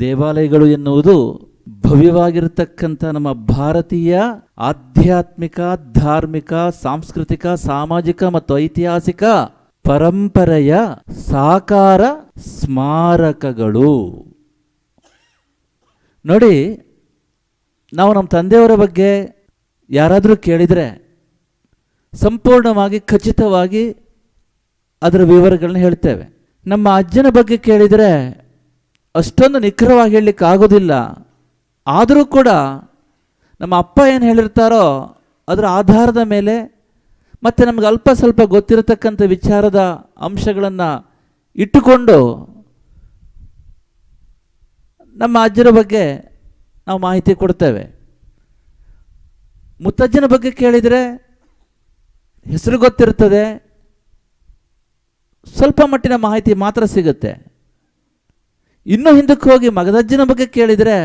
ದೇವಾಲಯಗಳು ಎನ್ನುವುದು ಭವ್ಯವಾಗಿರತಕ್ಕಂಥ ನಮ್ಮ ಭಾರತೀಯ ಆಧ್ಯಾತ್ಮಿಕ, ಧಾರ್ಮಿಕ, ಸಾಂಸ್ಕೃತಿಕ, ಸಾಮಾಜಿಕ ಮತ್ತು ಐತಿಹಾಸಿಕ ಪರಂಪರೆಯ ಸಾಕಾರ ಸ್ಮಾರಕಗಳು. ನೋಡಿ, ನಾವು ನಮ್ಮ ತಂದೆಯವರ ಬಗ್ಗೆ ಯಾರಾದರೂ ಕೇಳಿದರೆ ಸಂಪೂರ್ಣವಾಗಿ ಖಚಿತವಾಗಿ ಅದರ ವಿವರಗಳನ್ನ ಹೇಳ್ತೇವೆ. ನಮ್ಮ ಅಜ್ಜನ ಬಗ್ಗೆ ಕೇಳಿದರೆ ಅಷ್ಟೊಂದು ನಿಖರವಾಗಿ ಹೇಳಲಿಕ್ಕೆ ಆಗೋದಿಲ್ಲ. ಆದರೂ ಕೂಡ ನಮ್ಮ ಅಪ್ಪ ಏನು ಹೇಳಿರ್ತಾರೋ ಅದರ ಆಧಾರದ ಮೇಲೆ ಮತ್ತು ನಮಗೆ ಅಲ್ಪ ಸ್ವಲ್ಪ ಗೊತ್ತಿರತಕ್ಕಂಥ ವಿಚಾರದ ಅಂಶಗಳನ್ನು ಇಟ್ಟುಕೊಂಡು ನಮ್ಮ ಅಜ್ಜರ ಬಗ್ಗೆ ನಾವು ಮಾಹಿತಿ ಕೊಡ್ತೇವೆ. ಮುತ್ತಜ್ಜನ ಬಗ್ಗೆ ಕೇಳಿದರೆ ಹೆಸರು ಗೊತ್ತಿರ್ತದೆ. ಸ್ವಲ್ಪ ಮಟ್ಟಿನ ಮಾಹಿತಿ ಮಾತ್ರ ಸಿಗುತ್ತೆ. ಇನ್ನೂ ಹಿಂದಕ್ಕೆ ಹೋಗಿ ಮಗದಜ್ಜನ ಬಗ್ಗೆ ಕೇಳಿದರೆ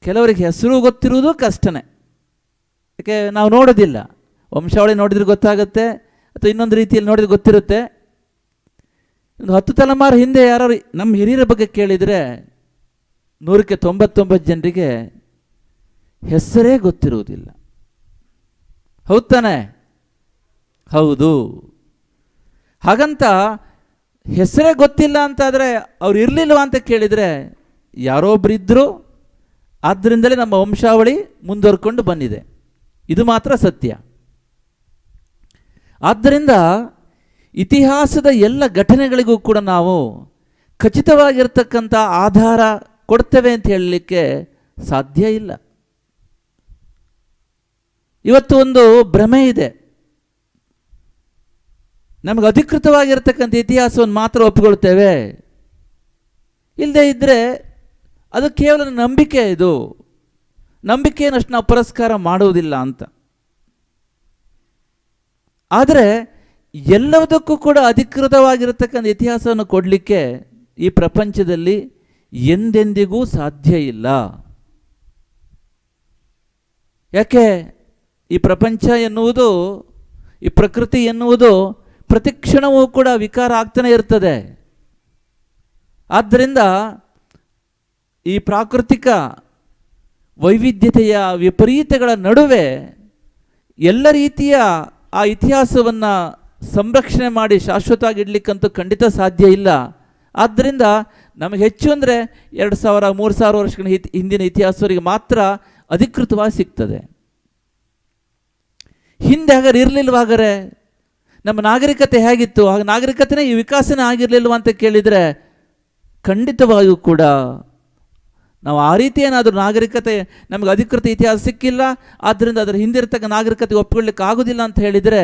ಕೆಲವರಿಗೆ ಹೆಸರು ಗೊತ್ತಿರುವುದು ಕಷ್ಟನೇ. ಯಾಕೆ ನಾವು ನೋಡೋದಿಲ್ಲ. ವಂಶಾವಳಿ ನೋಡಿದ್ರೆ ಗೊತ್ತಾಗುತ್ತೆ, ಅಥವಾ ಇನ್ನೊಂದು ರೀತಿಯಲ್ಲಿ ನೋಡಿದ್ರೆ ಗೊತ್ತಿರುತ್ತೆ. ಒಂದು ಹತ್ತು ತಲೆಮಾರು ಹಿಂದೆ ಯಾರು ನಮ್ಮ ಹಿರಿಯರ ಬಗ್ಗೆ ಕೇಳಿದರೆ ನೂರಕ್ಕೆ ತೊಂಬತ್ತೊಂಬತ್ತು ಜನರಿಗೆ ಹೆಸರೇ ಗೊತ್ತಿರುವುದಿಲ್ಲ. ಹೌದು ತಾನೆ? ಹೌದು. ಹಾಗಂತ ಹೆಸರೇ ಗೊತ್ತಿಲ್ಲ ಅಂತಾದರೆ ಅವ್ರು ಇರಲಿಲ್ವ ಅಂತ ಕೇಳಿದರೆ ಯಾರೊಬ್ಬರಿದ್ದರು ಆದ್ದರಿಂದಲೇ ನಮ್ಮ ವಂಶಾವಳಿ ಮುಂದುವರ್ಕೊಂಡು ಬಂದಿದೆ. ಇದು ಮಾತ್ರ ಸತ್ಯ. ಆದ್ದರಿಂದ ಇತಿಹಾಸದ ಎಲ್ಲ ಘಟನೆಗಳಿಗೂ ಕೂಡ ನಾವು ಖಚಿತವಾಗಿರ್ತಕ್ಕಂಥ ಆಧಾರ ಕೊಡ್ತೇವೆ ಅಂತ ಹೇಳಲಿಕ್ಕೆ ಸಾಧ್ಯ ಇಲ್ಲ. ಇವತ್ತು ಒಂದು ಭ್ರಮೆ ಇದೆ. ನಮಗೆ ಅಧಿಕೃತವಾಗಿರ್ತಕ್ಕಂಥ ಇತಿಹಾಸವನ್ನು ಮಾತ್ರ ಒಪ್ಪಿಕೊಳ್ತೇವೆ. ಇಲ್ಲದೆ ಇದ್ದರೆ ಅದು ಕೇವಲ ನಂಬಿಕೆ ಇದು. ನಂಬಿಕೆಯನ್ನಷ್ಟು ನಾವು ಪುರಸ್ಕಾರ ಮಾಡುವುದಿಲ್ಲ ಅಂತ. ಆದರೆ ಎಲ್ಲದಕ್ಕೂ ಕೂಡ ಅಧಿಕೃತವಾಗಿರತಕ್ಕಂಥ ಇತಿಹಾಸವನ್ನು ಕೊಡಲಿಕ್ಕೆ ಈ ಪ್ರಪಂಚದಲ್ಲಿ ಎಂದೆಂದಿಗೂ ಸಾಧ್ಯ ಇಲ್ಲ. ಯಾಕೆ? ಈ ಪ್ರಪಂಚ ಎನ್ನುವುದು, ಈ ಪ್ರಕೃತಿ ಎನ್ನುವುದು ಪ್ರತಿಕ್ಷಣವೂ ಕೂಡ ವಿಕಾರ ಆಗ್ತಾನೆ ಇರ್ತದೆ. ಆದ್ದರಿಂದ ಈ ಪ್ರಾಕೃತಿಕ ವೈವಿಧ್ಯತೆಯ ವಿಪರೀತಗಳ ನಡುವೆ ಎಲ್ಲ ರೀತಿಯ ಆ ಇತಿಹಾಸವನ್ನು ಸಂರಕ್ಷಣೆ ಮಾಡಿ ಶಾಶ್ವತವಾಗಿ ಇಡ್ಲಿಕ್ಕಂತೂ ಖಂಡಿತ ಸಾಧ್ಯ ಇಲ್ಲ. ಆದ್ದರಿಂದ ನಮಗೆ ಹೆಚ್ಚು ಅಂದರೆ ಎರಡು ಸಾವಿರ, ಮೂರು ಸಾವಿರ ವರ್ಷಗಳ ಹಿಂದಿನ ಇತಿಹಾಸವರಿಗೆ ಮಾತ್ರ ಅಧಿಕೃತವಾಗಿ ಸಿಗ್ತದೆ. ಹಿಂದೆ ಹಾಗಾದ್ರೆ ಇರಲಿಲ್ವ ಹಾಗಾರೆ ನಮ್ಮ ನಾಗರಿಕತೆ ಹೇಗಿತ್ತು? ಆಗ ನಾಗರಿಕತೆನೇ ಈ ವಿಕಾಸನೇ ಆಗಿರಲಿಲ್ವ ಅಂತ ಕೇಳಿದರೆ ಖಂಡಿತವಾಗಿಯೂ ಕೂಡ ನಾವು ಆ ರೀತಿ ಏನಾದರೂ ನಾಗರಿಕತೆ, ನಮಗೆ ಅಧಿಕೃತ ಇತಿಹಾಸ ಸಿಕ್ಕಿಲ್ಲ ಆದ್ದರಿಂದ ಅದರ ಹಿಂದಿರ್ತಕ್ಕ ನಾಗರಿಕತೆ ಒಪ್ಪಿಕೊಳ್ಳಿಕ್ಕೆ ಆಗೋದಿಲ್ಲ ಅಂತ ಹೇಳಿದರೆ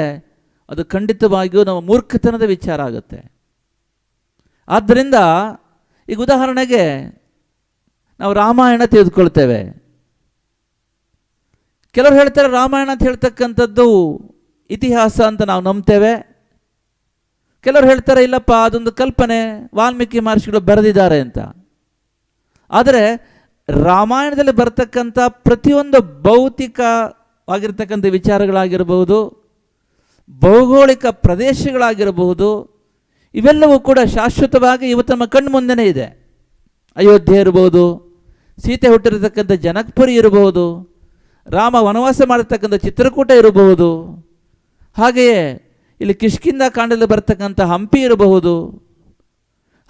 ಅದು ಖಂಡಿತವಾಗಿಯೂ ನಮ್ಮ ಮೂರ್ಖತನದ ವಿಚಾರ ಆಗುತ್ತೆ. ಆದ್ದರಿಂದ ಈಗ ಉದಾಹರಣೆಗೆ ನಾವು ರಾಮಾಯಣ ತೆಗೆದುಕೊಳ್ತೇವೆ. ಕೆಲವರು ಹೇಳ್ತಾರೆ ರಾಮಾಯಣ ಅಂತ ಹೇಳ್ತಕ್ಕಂಥದ್ದು ಇತಿಹಾಸ ಅಂತ ನಾವು ನಂಬ್ತೇವೆ. ಕೆಲವರು ಹೇಳ್ತಾರೆ, ಇಲ್ಲಪ್ಪ, ಅದೊಂದು ಕಲ್ಪನೆ, ವಾಲ್ಮೀಕಿ ಮಹರ್ಷಿಗಳು ಬರೆದಿದ್ದಾರೆ ಅಂತ. ಆದರೆ ರಾಮಾಯಣದಲ್ಲಿ ಬರ್ತಕ್ಕಂಥ ಪ್ರತಿಯೊಂದು ಭೌತಿಕವಾಗಿರ್ತಕ್ಕಂಥ ವಿಚಾರಗಳಾಗಿರಬಹುದು, ಭೌಗೋಳಿಕ ಪ್ರದೇಶಗಳಾಗಿರಬಹುದು, ಇವೆಲ್ಲವೂ ಕೂಡ ಶಾಶ್ವತವಾಗಿ ಇವತ್ತು ನಮ್ಮ ಕಣ್ಣು ಮುಂದೆನೇ ಇದೆ. ಅಯೋಧ್ಯೆ ಇರ್ಬೋದು, ಸೀತೆ ಹುಟ್ಟಿರತಕ್ಕಂಥ ಜನಕ್ಪುರಿ ಇರಬಹುದು ರಾಮ ವನವಾಸ ಮಾಡಿರ್ತಕ್ಕಂಥ ಚಿತ್ರಕೂಟ ಇರಬಹುದು ಹಾಗೆಯೇ ಇಲ್ಲಿ ಕಿಷ್ಕಿಂದ ಕಾಂಡದಲ್ಲಿ ಬರ್ತಕ್ಕಂಥ ಹಂಪಿ ಇರಬಹುದು,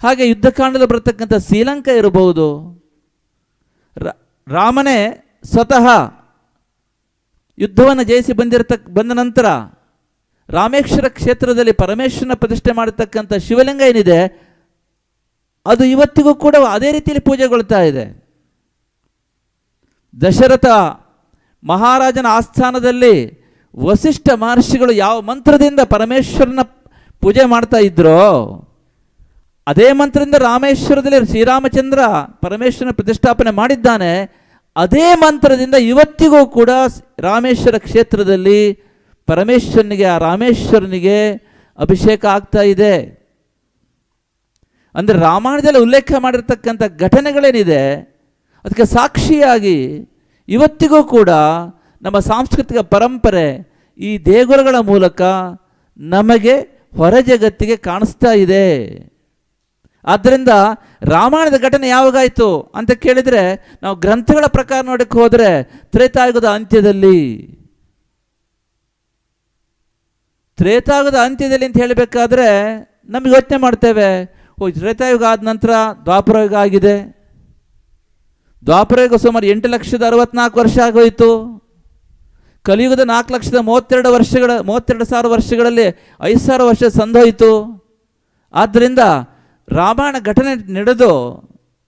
ಹಾಗೆ ಯುದ್ಧಕಾಂಡದಲ್ಲಿ ಬರ್ತಕ್ಕಂಥ ಶ್ರೀಲಂಕ ಇರಬಹುದು. ರಾಮನೇ ಸ್ವತಃ ಯುದ್ಧವನ್ನು ಜಯಿಸಿ ಬಂದಿರತಕ್ಕ ಬಂದ ನಂತರ ರಾಮೇಶ್ವರ ಕ್ಷೇತ್ರದಲ್ಲಿ ಪರಮೇಶ್ವರನ ಪ್ರತಿಷ್ಠೆ ಮಾಡತಕ್ಕಂಥ ಶಿವಲಿಂಗ ಏನಿದೆ, ಅದು ಇವತ್ತಿಗೂ ಕೂಡ ಅದೇ ರೀತಿಯಲ್ಲಿ ಪೂಜೆಗೊಳ್ತಾ ಇದೆ. ದಶರಥ ಮಹಾರಾಜನ ಆಸ್ಥಾನದಲ್ಲಿ ವಸಿಷ್ಠ ಮಹರ್ಷಿಗಳು ಯಾವ ಮಂತ್ರದಿಂದ ಪರಮೇಶ್ವರನ ಪೂಜೆ ಮಾಡ್ತಾ ಇದ್ರೋ, ಅದೇ ಮಂತ್ರದಿಂದ ರಾಮೇಶ್ವರದಲ್ಲಿ ಶ್ರೀರಾಮಚಂದ್ರ ಪರಮೇಶ್ವರನ ಪ್ರತಿಷ್ಠಾಪನೆ ಮಾಡಿದ್ದಾನೆ, ಅದೇ ಮಂತ್ರದಿಂದ ಇವತ್ತಿಗೂ ಕೂಡ ರಾಮೇಶ್ವರ ಕ್ಷೇತ್ರದಲ್ಲಿ ಪರಮೇಶ್ವರನಿಗೆ, ಆ ರಾಮೇಶ್ವರನಿಗೆ ಅಭಿಷೇಕ ಆಗ್ತಾ ಇದೆ. ಅಂದರೆ ರಾಮಾಯಣದಲ್ಲಿ ಉಲ್ಲೇಖ ಮಾಡಿರ್ತಕ್ಕಂಥ ಘಟನೆಗಳೇನಿದೆ, ಅದಕ್ಕೆ ಸಾಕ್ಷಿಯಾಗಿ ಇವತ್ತಿಗೂ ಕೂಡ ನಮ್ಮ ಸಾಂಸ್ಕೃತಿಕ ಪರಂಪರೆ ಈ ದೇಗುಲಗಳ ಮೂಲಕ ನಮಗೆ ಹೊರ ಜಗತ್ತಿಗೆ ಕಾಣಿಸ್ತಾ ಇದೆ. ಆದ್ದರಿಂದ ರಾಮಾಯಣದ ಘಟನೆ ಯಾವಾಗಾಯಿತು ಅಂತ ಕೇಳಿದರೆ ನಾವು ಗ್ರಂಥಗಳ ಪ್ರಕಾರ ನೋಡಕ್ಕೆ ಹೋದರೆ ತ್ರೇತಾಯುಗದ ಅಂತ್ಯದಲ್ಲಿ. ತ್ರೇತಾಯುಗದ ಅಂತ್ಯದಲ್ಲಿ ಅಂತ ಹೇಳಬೇಕಾದ್ರೆ ನಮ್ಗೆ ಯೋಚನೆ ಮಾಡ್ತೇವೆ, ಓ, ತ್ರೇತಾಯುಗ ಆದ ನಂತರ ದ್ವಾಪರಯುಗ ಆಗಿದೆ. ದ್ವಾಪರಯುಗ ಸುಮಾರು ಎಂಟು ಲಕ್ಷದ ಅರವತ್ನಾಲ್ಕು ವರ್ಷ ಆಗೋಯಿತು. ಕಲಿಯುಗದ ನಾಲ್ಕು ಲಕ್ಷದ ಮೂವತ್ತೆರಡು ವರ್ಷಗಳ, ಮೂವತ್ತೆರಡು ಸಾವಿರ ವರ್ಷಗಳಲ್ಲಿ ಐದು ಸಾವಿರ ವರ್ಷ ಸಂದೋಯಿತು. ಆದ್ದರಿಂದ ರಾಮಾಯಣ ಘಟನೆ ನಡೆದು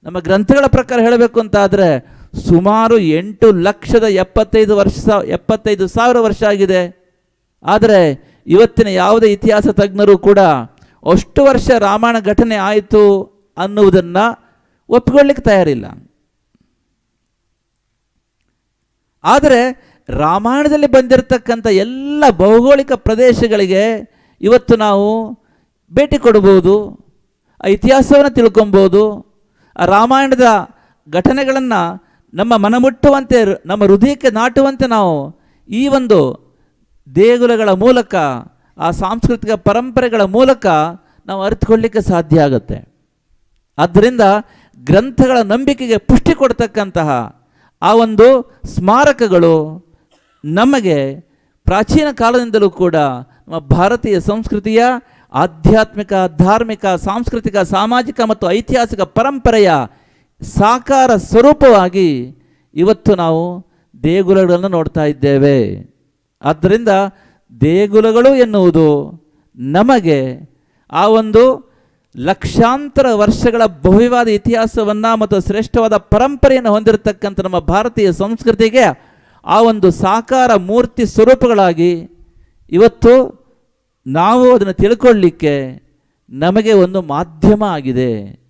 ನಮ್ಮ ಗ್ರಂಥಗಳ ಪ್ರಕಾರ ಹೇಳಬೇಕು ಅಂತ ಆದರೆ ಸುಮಾರು ಎಂಟು ಲಕ್ಷದ ಎಪ್ಪತ್ತೈದು ವರ್ಷ ಎಪ್ಪತ್ತೈದು ಸಾವಿರ ವರ್ಷ ಆಗಿದೆ. ಆದರೆ ಇವತ್ತಿನ ಯಾವುದೇ ಇತಿಹಾಸ ತಜ್ಞರು ಕೂಡ ಅಷ್ಟು ವರ್ಷ ರಾಮಾಯಣ ಘಟನೆ ಆಯಿತು ಅನ್ನುವುದನ್ನು ಒಪ್ಪಿಕೊಳ್ಳಿಕ್ಕೆ ತಯಾರಿಲ್ಲ. ಆದರೆ ರಾಮಾಯಣದಲ್ಲಿ ಬಂದಿರತಕ್ಕಂಥ ಎಲ್ಲ ಭೌಗೋಳಿಕ ಪ್ರದೇಶಗಳಿಗೆ ಇವತ್ತು ನಾವು ಭೇಟಿ ಕೊಡ್ಬೋದು ಆ ಇತಿಹಾಸವನ್ನು ತಿಳ್ಕೊಬೋದು ಆ ರಾಮಾಯಣದ ಘಟನೆಗಳನ್ನು ನಮ್ಮ ಮನಮುಟ್ಟುವಂತೆ, ನಮ್ಮ ಹೃದಯಕ್ಕೆ ನಾಟುವಂತೆ ನಾವು ಈ ಒಂದು ದೇಗುಲಗಳ ಮೂಲಕ, ಆ ಸಾಂಸ್ಕೃತಿಕ ಪರಂಪರೆಗಳ ಮೂಲಕ ನಾವು ಅರಿತುಕೊಳ್ಳಿಕ್ಕೆ ಸಾಧ್ಯ ಆಗುತ್ತೆ. ಆದ್ದರಿಂದ ಗ್ರಂಥಗಳ ನಂಬಿಕೆಗೆ ಪುಷ್ಟಿ ಕೊಡ್ತಕ್ಕಂತಹ ಆ ಒಂದು ಸ್ಮಾರಕಗಳು ನಮಗೆ ಪ್ರಾಚೀನ ಕಾಲದಿಂದಲೂ ಕೂಡ ನಮ್ಮ ಭಾರತೀಯ ಸಂಸ್ಕೃತಿಯ ಆಧ್ಯಾತ್ಮಿಕ, ಧಾರ್ಮಿಕ, ಸಾಂಸ್ಕೃತಿಕ, ಸಾಮಾಜಿಕ ಮತ್ತು ಐತಿಹಾಸಿಕ ಪರಂಪರೆಯ ಸಾಕಾರ ಸ್ವರೂಪವಾಗಿ ಇವತ್ತು ನಾವು ದೇಗುಲಗಳನ್ನು ನೋಡ್ತಾ ಇದ್ದೇವೆ. ಆದ್ದರಿಂದ ದೇಗುಲಗಳು ಎನ್ನುವುದು ನಮಗೆ ಆ ಒಂದು ಲಕ್ಷಾಂತರ ವರ್ಷಗಳ ಭವ್ಯವಾದ ಇತಿಹಾಸವನ್ನು ಮತ್ತು ಶ್ರೇಷ್ಠವಾದ ಪರಂಪರೆಯನ್ನು ಹೊಂದಿರತಕ್ಕಂಥ ನಮ್ಮ ಭಾರತೀಯ ಸಂಸ್ಕೃತಿಗೆ ಆ ಒಂದು ಸಾಕಾರ ಮೂರ್ತಿ ಸ್ವರೂಪಗಳಾಗಿ ಇವತ್ತು ನಾವು ಅದನ್ನು ತಿಳ್ಕೊಳ್ಳಿಕ್ಕೆ ನಮಗೆ ಒಂದು ಮಾಧ್ಯಮ ಆಗಿದೆ.